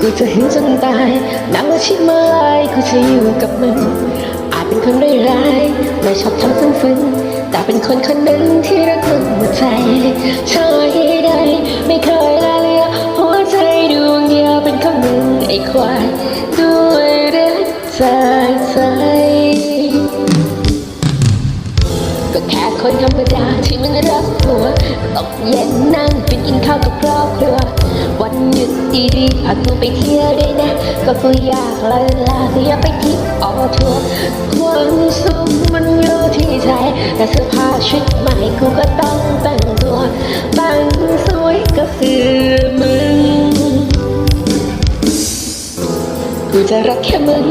กูจะหึงจนตายนับว่าชิมื่อไรกูจะอยู่กับมึงอาจเป็นคนร้ายไม่ชอบทำซึ้งแต่เป็นคนคนหนึ่งที่รักมึงหมดใจใช่ใดไม่เคยละเลียหัวใจดวงเดียวเป็นของมึงไอ้ควายด้วยรักจากใจ คนธรรมดาที่มันรักตัวตกเย็นนั่งเป็นกินข้าวกับครอบครัว วันหยุดดีๆพาตัวไปเที่ยวได้นะ ก็กูอยากลาลาก็อยากไปที่ออกทัวร์ความสุขมันอยู่ที่ใจ แต่เสื้อผ้าชุดใหม่กูก็ต้องแต่งตัวแต่งสวยก็คือมึง กูจะรักแค่มึง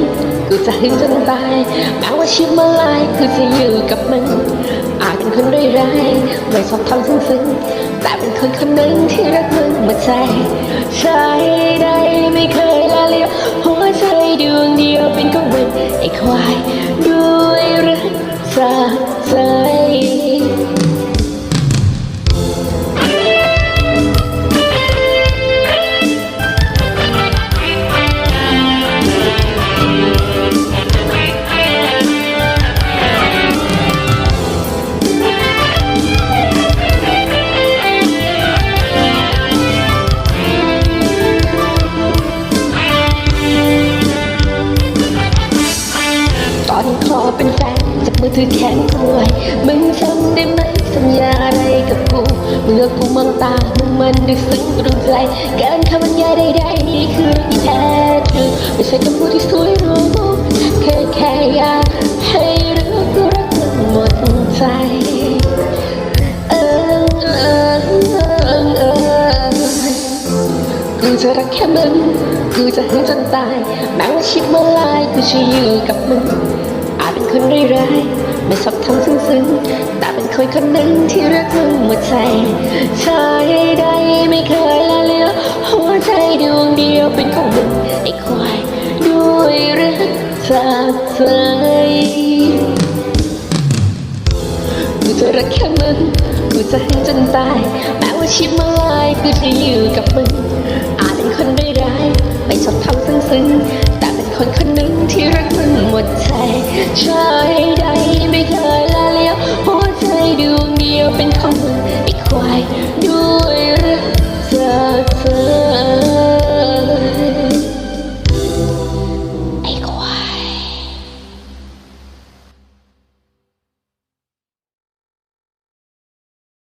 กูจะหึงจนตายแม้ว่าชีวิตมื่อไรกูจะอยู่กับมึงาจเป็นคนร้ายๆไม่ชอบทำซึ้งๆแต่เป็นคนคนหนึ่งที่รักมึงหมดใจใช่ไดไม่เคยละเลียวหัวใจดวงเดียวเป็นกังวลไอ้ควาย อนขอเป็นแฟนจับมือถือแขนกูไว้มึงจำได้ไหมสัญญาอะไรกับกูเมื่อกูมองตามึงมันดึกซึ้งตรงใจเกินคำบรรยายใดๆนี่คือรักที่แท้ทรูไม่ใช่คำพูดที่สวยหรู กูจะรักแค่มึง กูจะหึงจนตาย แม้ว่าชีวิตเมื่อไรกูจะอยู่กับมึง อาจเป็นคนร้ายไม่ชอบทำซึ้งๆ แต่เป็นคนคนหนึ่งที่รักมึงหมดใจชายใดไม่เคยละเลียวหัวใจดวงเดียวเป็นของมึงไอ้ควายด้วยรักจากใจกูจะรักแค่มึง กูจะให้จนตายแม้ว่าชีวิตเมื่อไรกูจะอยู่กับมึง ชอบทำซึ้งๆแต่เป็นคนคนหนึ่งที่รักมึงหมดใจชายใดไม่เคยละเลียวย